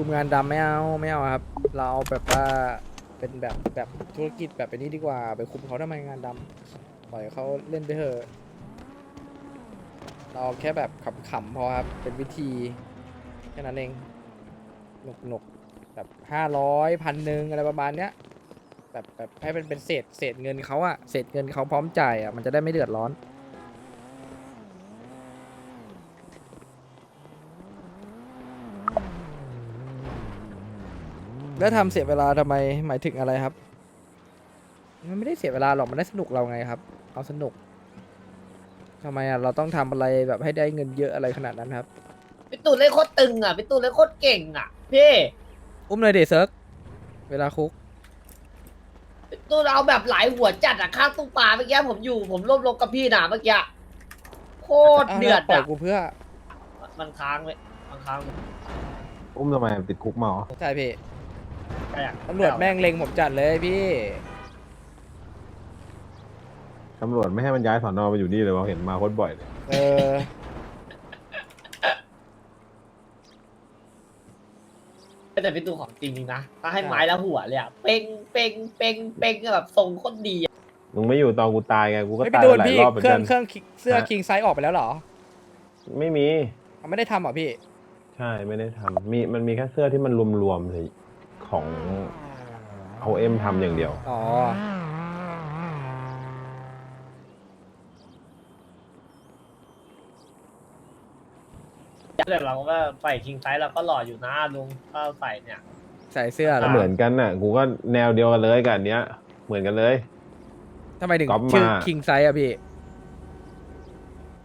คุมงานดำไม่เอาไม่เอาครับ เราเอาแบบว่าเป็นแบบแบบธุรกิจแบบเป็นนี้ดีกว่า ไปคุมเขาทำไมงานดำปล่อยเขาเล่นไปเถอะเราแค่แบบขำๆพอครับ เป็นวิธีแค่นั้นเองหนุกหนุกๆแบบห้าร้อยพันหนึ่งอะไรประมาณเนี้ยแบบแบบให้เป็นเป็นเศษเศษเงินเขาอะเศษเงินเขาพร้อมจ่ายอะมันจะได้ไม่เดือดร้อน แล้วทำเสียเวลาทำไมหมายถึงอะไรครับ มันไม่ได้เสียเวลาหรอกมันได้สนุกเราไงครับ เอาสนุกทำไมอะเราต้องทำอะไรแบบให้ได้เงินเยอะอะไรขนาดนั้นครับ พี่ตูนเล่นโคตรตึงอะพี่ตูนเล่นโคตรเก่งอะพี่อุ้มเลยเดเซิร์กเวลาคุก พี่ตูนเอาแบบหลายหัวจัดอะข้างตู้ปลาเมื่อกี้ผมอยู่ผมร่วมลงกับพี่น่ะเมื่อกี้โคตรเดือดปล่อยอะกูเพื่อมันค้างเลยมันค้างเลยอุ้มทำไมติดคุกมาเหรอใช่พี่ ใช่อะตำรวจแม่งเล็งผมจัดเลยพี่ตำรวจไม่ให้มันย้ายสอนอไปอยู่นี่เลยวะเห็นมาโคตรบ่อยเลยเออแต่พี่ตูนของจริงๆนะถ้าให้ไม้แล้วหัวเลยอะเป่งเป่งเป่งเป่งแบบทรงโคตรดีอะมึงไม่อยู่ตอนกูตายไงกูก็ไม่ไปตายโดไปนหลายพี่รอบเหมือเคนรื่กัองน เครื่องเสื้อฮะ คิงไซส์ออกไปแล้วเหรอไม่มี เอาไม่ได้ทำเหรอพี่ ใช่ไม่ได้ทำมีมันมีแค่เสื้อที่มันรวมๆเลย ของเอาเอ็มทำอย่างเดียว อ๋อ แต่เราก็ใส่คิงไซส์เราก็หล่ออยู่นะลุงถ้าใส่เนี่ย ใส่เสื้อเหรก็อเหมือนกันน่ะ กูก็แนวเดียวกันเลยกับอันเนี้ย เหมือนกันเลย ทำไมถึงก๊อปมา ชื่อคิงไซส์อะพี่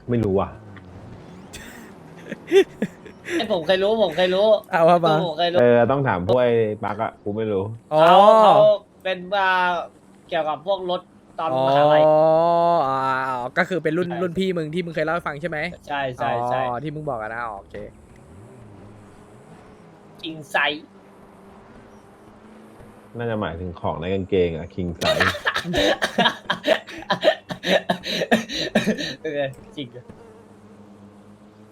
ไม่รู้อะ ไอผมเคยรู้ผมเคยรู้เอาว่ามาผมเคยรู้เออต้องถามพวกไอ้ปักอะกูไม่รู้ อ๋อเขาเขาเป็นว่าเกี่ยวกับพวกรถตอนอ๋อมหาลัยอ่าก็คือเป็นรุ่นใช่ รุ่นพี่มึงที่มึงเคยเล่าให้ฟังใช่ไหมใช่ใช่ใช่อ๋อที่มึงบอกอะนะอ๋อโอเคคิงไซส์น่าจะหมายถึงของในกางเกงอะคิงไซเออจริงอะ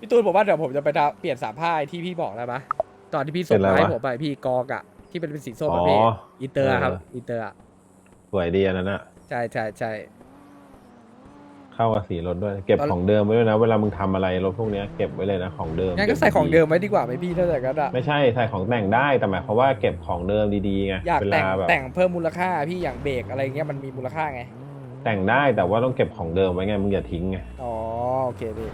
พี่ตูนบอกว่าเดี๋ยวผมจะไปทำเปลี่ยนสามผ้าไอ้ที่พี่บอกแล้วปะตอนที่พี่ส่งมาให้ผมไปพี่กอกอะที่เป็นเป็นสีส้มอ๋อะอพี่อินเตอร์อะครับเอออินเตอร์อะสวยดีอันนั้นอะใช่ใช่ใช่ เข้ากับสีรถด้วย เก็บตอน ของเดิมไว้ด้วยนะ เวลามึงทำอะไรรถพวกเนี้ยเก็บไว้เลยนะของเดิมงั้นก็ใส่ของเดิมไว้ดีกว่าไหมพี่ถ้าแต่ก็ได้ไม่ใช่ใส่ของแต่งได้แต่หมายความว่าเก็บของเดิมดีๆไงอยากเวแต่ลางแบบแต่งเพิ่มมูลค่าพี่อย่างเบรกอะไรเงี้ยมันมีมูลค่าไงแต่งได้แต่ว่าต้องเก็บของเดิมไว้ไงมึงอย่าทิ้งไงอ๋อโอเคพี่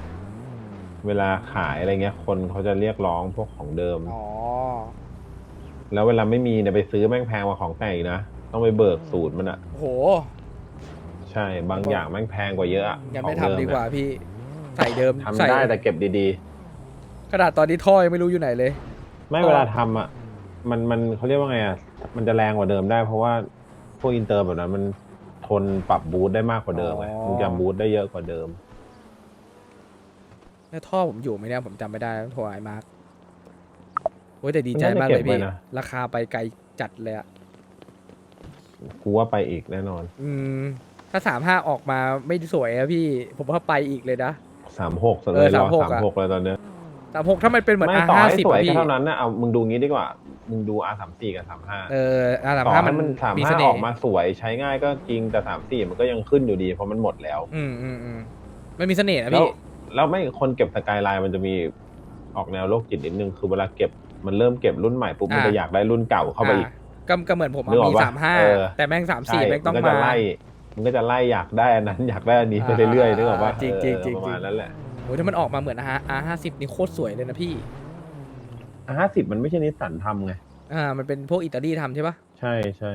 เวลาขายอะไรเงี้ย คนเขาจะเรียกร้องพวกของเดิม อ๋อ แล้วเวลาไม่มีเนี่ยไปซื้อแม่งแพงกว่าของแต่งอีกนะ ต้องไปเบิกสูตรมันอะโอ้โหใช่ บางอย่างแม่งแพงกว่าเยอะอะยังไม่ของทำเดีกว่าพี่ ใส่เดิมทำใส่ได้แต่เก็บดีขนาดตอนนี้ท่อยังไม่รู้อยู่ไหนเลย ๆ ไม่เวลาทำอะมันมันเขาเรียกว่าไงอะมันจะแรงกว่าเดิมได้ เพราะว่าพวกอินเตอร์แบบนั้นมันทนปรับบูทได้มากกว่าเดิมไงอ๋อมึงจะบูทได้เยอะกว่าเดิม แล้วท่อผมอยู่ไหมเนี่ยผมจำไม่ได้ต้องโทรไอ้มาร์คโอ้ยแต่ดีใจน่าจะมากเลยเก็บไว้พี่นะ ราคาไปไกลจัดเลยอะกูว่าไปอีกแน่นอนอืม ถ้าสามห้าออกมาไม่สวยอะพี่ ผมว่าไปอีกเลยนะ สามหกเอเลอยรอ36สามหกเลยตอนเนี้ยสามหกถ้ามันเป็นเหมือนไม่ R ต่อห้าให้สิบสวยก็พี่เท่านั้นนะเอามึงดูงี้ดีกว่า มึงดู R สามสี่กับสามห้าเออ R สามต่อห้าให้มันมันสามมีห้าเสอน่อกห์มาสวยใช้ง่ายก็จริงแต่สามสี่มันก็ยังขึ้นอยู่ดีเพราะมันหมดแล้ว อืมอืมอืมมันมีเสน่ห์นะแล้วพี่ แล้วไม่คนเก็บสกายไลน์มันจะมีออกแนวโรคจิตนิดนึงคือเวลาเก็บมันเริ่มเก็บรุ่นใหม่ปุ๊บมันอ่าจะอยากได้รุ่นเก่าเข้าไปอีกอ่ก็ก็เหมือนผมอะนึกออกมีปะสามห้าเออแต่แม่งสามสี่ใช่แม่งต้องมันก็มาจะไล่มันก็จะไล่อยากได้อันนั้นอยากได้อันนี้ไปเรื่อยๆนึกออกปะจริงเออจริงจริงประมาณนั้นแหละโอ้ยถ้ามันออกมาเหมือน R R ห้าสิบนี่โคตรสวยเลยนะพี่ห้าสิบมันไม่ใช่นิสสันทำไงอ่า มันเป็นพวกอิตาลีทำใช่ปะใช่ใช่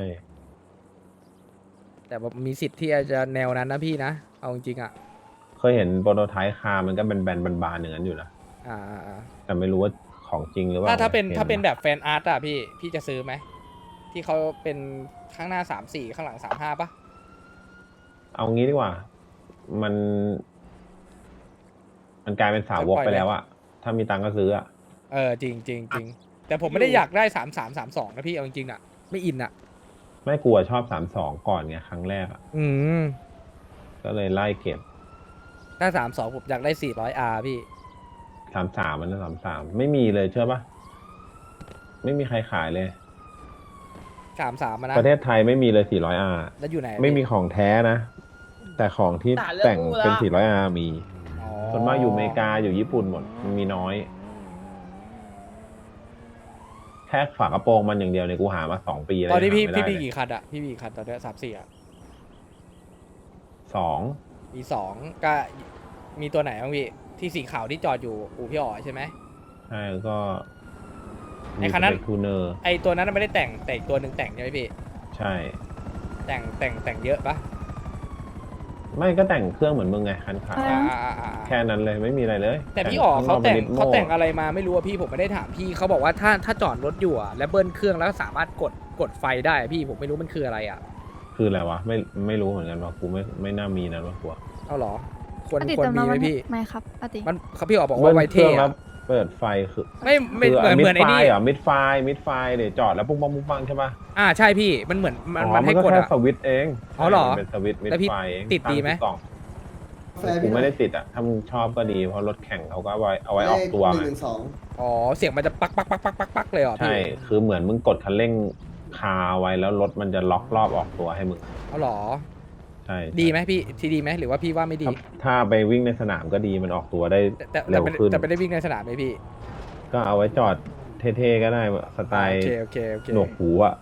แต่ว่ามีสิทธิ์ที่จะแนวนั้นนะพี่นะเอาจริงๆอะ เคยเห็นโปรโตไทป์คาร์มันก็เป็นแบนๆบานๆอย่างนั้นอยู่นะอ่าอ่าอ่าแต่ไม่รู้ว่าของจริงหรือเปล่าถ้าถ้าเป็นห็ถ้าเป็นปะแบบแฟนอาร์ตอะพี่พี่จะซื้อไหมที่เขาเป็นข้างหน้าสามสี่ข้างหลังสามห้าปะเอางี้ดีกว่า มัน มันกลายเป็นสาวกไปแล้วอะถ้ามีตังค์ก็ซื้ออะเออจริงจริงจริงแต่ผมไม่ได้อยากได้สามสามสามสองนะพี่เอาจริงๆอะไม่อินอะไม่กลัวชอบสามสองก่อนไงครั้งแรกอะอืมก็เลยไล่เก็บ ถ้าสามสองผมอยากได้สี่ร้อยอาร์พี่ สามสามมันสามสามไม่มีเลยเชื่อปะไม่มีใครขายเลย สามสามนะประเทศไทยไม่มีเลย 400R แล้วอยู่ไหนไม่มีพี่ของแท้นะ แต่ของที่ด่าเรื่องแต่งกูเป็นละ 400R มี อ๋อส่วนมากอยู่อเมริกาอยู่ญี่ปุ่นหมดมันมีน้อย แค่ฝากระโปรงมันอย่างเดียวเนี่ยกูหามาสองปีแล้วตอนนี้พี่ยังหาพี่ไม่มีได้เลยกี่คันอะพี่มีกี่คันตอนเนี้ยสามสี่อะสอง มีสองก็มีตัวไหนบ้างพี่ที่สีขาวที่จอดอยู่อู่พี่อ๋อใช่ไหม ใช่แล้วก็ไอ้คันนั้นทูเนอร์ไอตัวนั้นไม่ได้แต่งแต่อีกตัวหนึ่งแต่งใช่ไหมพี่ ใช่ แต่งแต่งแต่งเยอะปะไม่ก็แต่งเครื่องเหมือนมึงไงคันขาวอ่าอ่าอ่าอ่าแค่นั้นเลยไม่มีอะไรเลยแต่พี่อ๋อเขาแต่งข้นอกป็นเขาแต่ง Nismo อะไรมาไม่รู้อะพี่ผมไม่ได้ถามพี่เขาบอกว่าถ้าถ้าจอดรถอยู่อะแล้วเบิ้ลเครื่องแล้วสามารถกดกดไฟได้อะพี่ผมไม่รู้มันคืออะไรอะ คืออะไรวะไม่ไม่รู้เหมือนกันว่ากูไม่ไม่น่ามีนะว่ากูเอาเหรอ ควรปกติควรเติมมีน้ำไหมมันพี่ ไม่ครับปกติมันเขาพี่อ๋อบอกว่าไวเทบิ้ลครื่องอะแล้วเปิดไฟคือไม่ไม่คืเหมือนเหมือนไอ้นี่มิดไฟเหรอมิดไฟมิดไฟเดี๋ยวจอดแล้วปุ้งปังปุ้งปังใช่ปะอ่าใช่พี่มันเหมือนมันอ๋อมันให้ก็กดแค่อะสวิตช์เองอ๋อเหรอมันเป็นสวิตช์มิดแล้วพี่ไฟเองติดดีไหม ตั้งที่กล่องแฟร์กูพี่ไม่ได้ติดอะถ้ามึงชอบก็ดีเพราะรถแข่งเขาก็เอาไว้เอาไว้ออกตัวหนึ่ไงงหนึ่งสองอ๋อเสียงมันจะปักปักปักปักปักปักเลยเหรอใช่พี่คือเหมือนมึงกดคันเร่ง คาไว้แล้วรถมันจะล็อกรอบออกตัวให้มึงเอาเหรอ ใช่ดีไหมพี่ทีดีไหมหรือว่าพี่ว่าไม่ดี ถ้าถ้าไปวิ่งในสนามก็ดีมันออกตัวได้ แต่แต่เร็แต่วไม่ขึ้น แต่ไม่ได้วิ่งในสนามไหมพี่ก็เอาไว้จอดเท่ๆก็ได้สไตโอล์เคโอเคโอเค หนวกหูอะ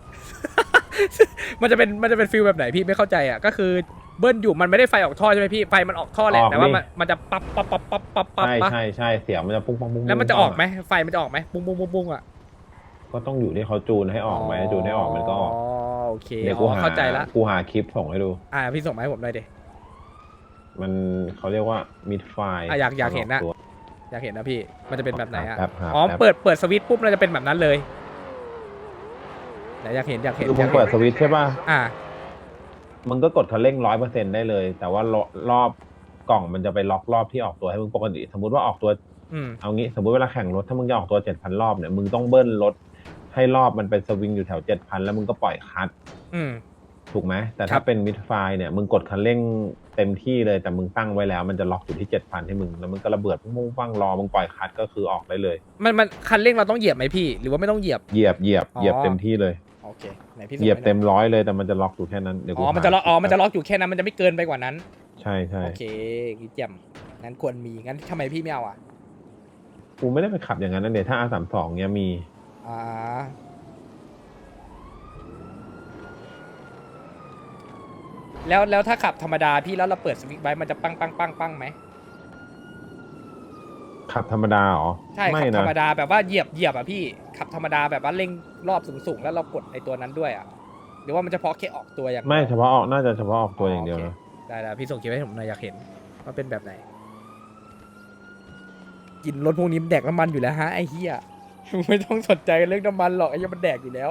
มันจะเป็นมันจะเป็นฟิลแบบไหนพี่ไม่เข้าใจอะก็คือเบิ้ลอยู่มันไม่ได้ไฟออกท่อใช่ไหมพี่ไฟมันออกท่อแหละแต่ว่ามันมันจะปั๊บปั๊บปั๊บปั๊บปั๊บปั๊บใช่ปั๊บใช่ใช่เสียงมันจะปุ้งปังปุ้งแล้วมันจะปุ้งออกไหมไฟมันจะออกไหมปุ้งปุ้งปุ้งปุ้งอะ ก็ต้องอยู่ที่เขาจูนให้ออกไหมจูนให้ออกมันก็ออกอ๋อโอเคเดี๋ยวกูอ๋อหาเข้าใจละกูหาคลิปส่งให้ดู อ่าพี่ส่งมาให้ผมหน่อยดิมันเขาเรียกว่ามิดไฟอะอยากอยากเห็นน่ะอยากเห็นนะพี่ มันจะเป็นแบบไหนอะครับครับอ๋อครับเปิดเปิดสวิตช์ปุ๊บมันจะเป็นแบบนั้นเลยไหนอยากเห็นอยากเห็นคืออมึยางกเปิเห็ดนสวิตช์ใช่ป่ะอ่ามึงก็กดคันเร่งร้อยเปอร์เซ็นได้เลย แต่ว่ารอบรอบกล่องมันจะไปล็อกรอบที่ออกตัวให้มึงปกติ สมมติว่าออกตัวอืมเอางี้สมมติเวลาแข่งรถถ้ามึงจะออกตัวเจ็ดพันรอบเนี่ยมึงต้องเบิ้ลรถ ให้รอบมันเป็นสวิงอยู่แถวเจ็ดพันแล้วมึงก็ปล่อยคลัตช์อืม ถูกไหมแต่ครัถ้าบ เป็นมิดไฟเนี่ยมึงกดคันเร่งเต็มที่เลยแต่มึงตั้งไว้แล้ว มันจะล็อกอยู่ที่เจ็ดพันให้มึงแล้วมึงก็ระเบิดปุ้งปังรอมึงปล่อยคลัตช์ก็คือออกได้เลย มันมันคันเร่งเราต้องเหยียบไหมพี่ หรือว่าไม่ต้องเหยียบ เหยียบเหยียบอ๋อ เหยียบเต็มที่เลย โอเคไหนพี่ส่เหงยียบให้หน่อเต็มร้อยเลยแต่มันจะล็อกอยู่แค่นั้นเดี๋ยวกูอ๋อมันจะล็อกหาอ๋อมันจะล็อกอยู่แค่นั้นมันจะไม่เกินไปกว่านั้น ใช่ใช่โอเคงี้เจียมงั้นควรมีงั้นทำไมพี่ไม่เอาอะ กูไม่ได้ไปขับอย่างนั้นนะเดี๋ยวถ้า R สามสองเนี้ยมีอ่า แล้วแล้วถ้าขับธรรมดาพี่แล้วเราเปิดสวิตช์ไว้มันจะปังปังปังปังไหมขับธรรมดาเหรอใช่ไม่ขับธนะรรมดาแบบว่าเหยียบเหยียบอะพี่ขับธรรมดาแบบว่าเร่งรอบสูงๆแล้วเรากดในตัวนั้นด้วยอะหรือว่ามันเฉพาะแค่ออกตัวอย่างดียวไม่เฉพาะออกน่าจะเฉพาะออกตัวอย่างเดียวโคนะได้ได้พี่ส่งคลิปให้ผมหน่อยอยากเห็นว่าเป็นแบบไหน กินรถพวกนี้มันแดกน้ำมันอยู่แล้วฮะไอ้เหี้ย ไม่ต้องสนใจเรื่องน้ำมันหรอกไอ้เหี้ยมันแดกอยู่แล้ว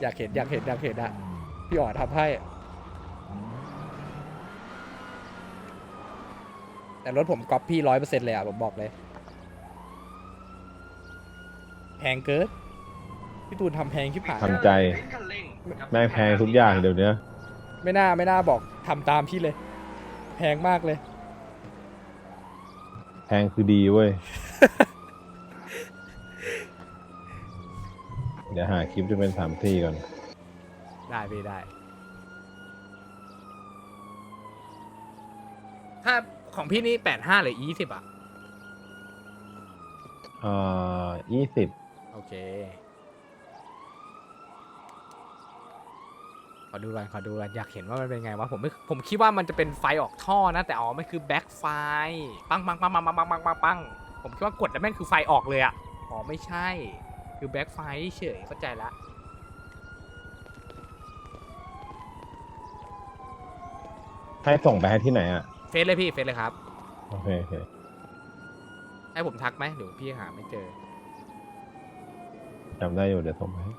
อยากเห็นอยากเห็นอยากเห็นอะพี่อ๋อทำให้แต่รถผมก๊อปพี่ร้อยเปอร์เซ็นต์เลยอะผมบอกเลยแพงเกินพี่ตูนทำแพงชิบหายทำใจ แม่งแพงทุกอย่างเดี๋ยวนี้ไม่น่าไม่น่าบอกทำตามพี่เลย แพงมากเลยแพ งคือดีเว้ย เดี๋ยวหาคลิปจะเป็นสามที่ก่อน ได้พี่ได้ ถ้าของพี่นี่แปดห้าหรือยี่สิบอะ เอ่อยี่สิบ โอเค ขอดูกันขอดูกันอยากเห็นว่ามันเป็นไงวะผมไม่ผมคิดว่ามันจะเป็นไฟออกท่อนะแต่อ๋อมันคือแบ็คไฟปังปังปังปังปังปังปังปังปังผมคิดว่ากดแล้วแม่งคือไฟออกเลยอะอ๋อไม่ใช่ คือแบ็คไฟเฉยเข้าใจละให้ส่งไปให้ที่ไหนอะเฟซเลยพี่เฟซเลยครับ โอเคโอเคให้ผมทักไหมเดี๋ยวพี่หาไม่เจอจำได้อยู่เดี๋ยวส่งไปให้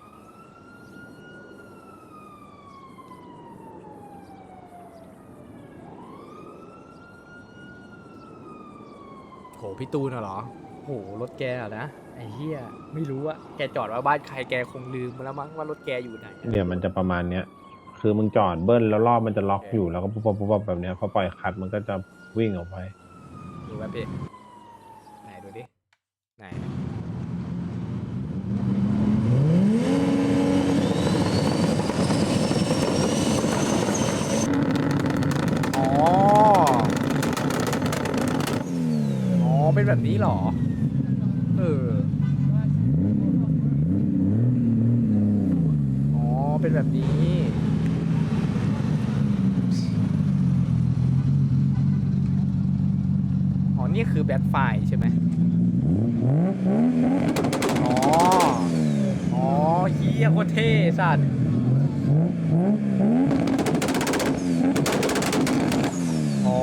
หพี่ตูนน่ะเหรอโหรถแกอะนะไอ้เหี้ยไม่รู้อะแกจอดไว้บ้านใครแกคงลืมไปแล้วมั้งว่ารถแกอยู่ไหนอะ เดี๋ยวมันจะประมาณเนี้ย คือมึงจอดเบิ้ลแล้วรอบมันจะล็อกอยู่แล้วก็ปุ๊บปั๊บปุ๊บปั๊บแบบเนี้ยพอปล่อยคลัดมันก็จะวิ่งออกไป ดูแป๊บพี่ไหนดูดิ ไหนอ๋อ อ๋อ เป็นแบบนี้หรอ เออ อ๋อ เป็นแบบนี้อ๋อ นี่คือแบทไฟใช่ไหมอ๋อ อ๋อเฮียโคตรเท่สัตว์อ๋อ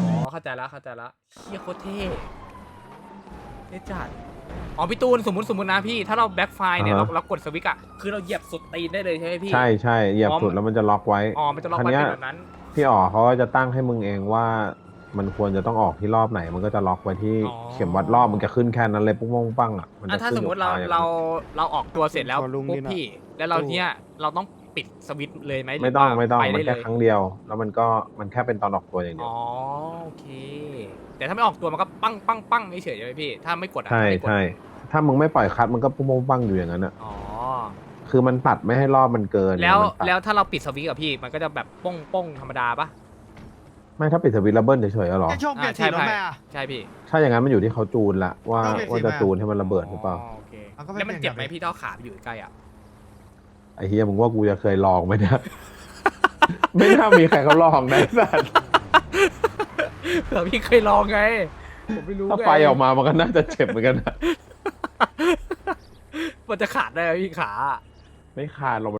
อ๋อ เข้า ใจแล้วเข้าใจแล้วเฮียโคตรเท่เท่จัดอ๋อพี่ตูนสมมติสมมตินะพี่ถ้าเราแบ็คไฟล์เนี่ยอ่าเราฮะ เรากดสวิตช์อะคือเราเหยียบสุดตีนได้เลยใช่ไหมพี่ ใช่ใช่เหยียบอ๋อสุดแล้วมันจะล็อกไว้อ๋อมันจะล็อกคันไว้เนี้ยเป็นแบบนั้น พี่อ๋อเขาก็จะตั้งให้มึงเองว่า มันควรจะต้องออกที่รอบไหน มันก็จะล็อกไว้ที่อ๋อ เข็มวัดรอบมันจะขึ้นแค่นั้นเลยปุ้งปุ้งปังอะมันอะจะถ้าขึ้สนมมติเราอยู่ปลยอย่งเรานั้นเราออกตัวเสร็จแล้วขอลุงปุ๊บนี่หน่อยพี่ แล้วเราตู้เนี่ยเราต้อง ปิดสวิตช์เลยไหมหรืไม่ต้องว่าไม่ต้องไปมันได้เลแค่ยครั้งเดียว แล้วมันก็มันแค่เป็นตอนออกตัวอย่างเดียว อ๋อโอเค แต่ถ้าไม่ออกตัวมันก็ปั้งปั้งปั้งเฉยๆใช่ไหมพี่ ถ้าไม่กดอะใช่ถ้าไม่กดใช่ถ้ามึงไม่ปล่อยคัดมันก็ปุ้งปุ้งปังอยู่อย่างนั้นอะอ๋อ คือมันตัดไม่ให้รอบมันเกินแล้วมันตัดแล้วถ้าเราปิดสวิตช์อะพี่มันก็จะแบบป้งป้งธรรมดาปะ ไม่ถ้าปิดสวิตช์ระเบิดเฉยๆอะหรอ ไอโชคเปลี่ยนสีอ่าแล้วใช่แม่อะ ใช่พี่ถ้าอย่างนั้นมันอยู่ที่เขาจูนละว่าต้องเปลี่ยนสีว่าจะไหม จูนให้มันระเบิดหรือเปล่าโอเคเอาก็ไม่แล้วมันเปลี่เจ็ยบนไหมกันพี่ถ้าขาไปอยู่ใกล้อะ ไอ้เฮียมึงว่ากูจะเคยลองไหมเนี่ย ไม่น่ามีใครเขาลองได้สัตว์เผื่อพี่เคยลองไง ผมไม่รู้ถ้าไงไฟออกมามันก็น่าจะเจ็บเหมือนกันนะมันจะขาดได้ไหมพี่ขา ไม่ขาดหรอก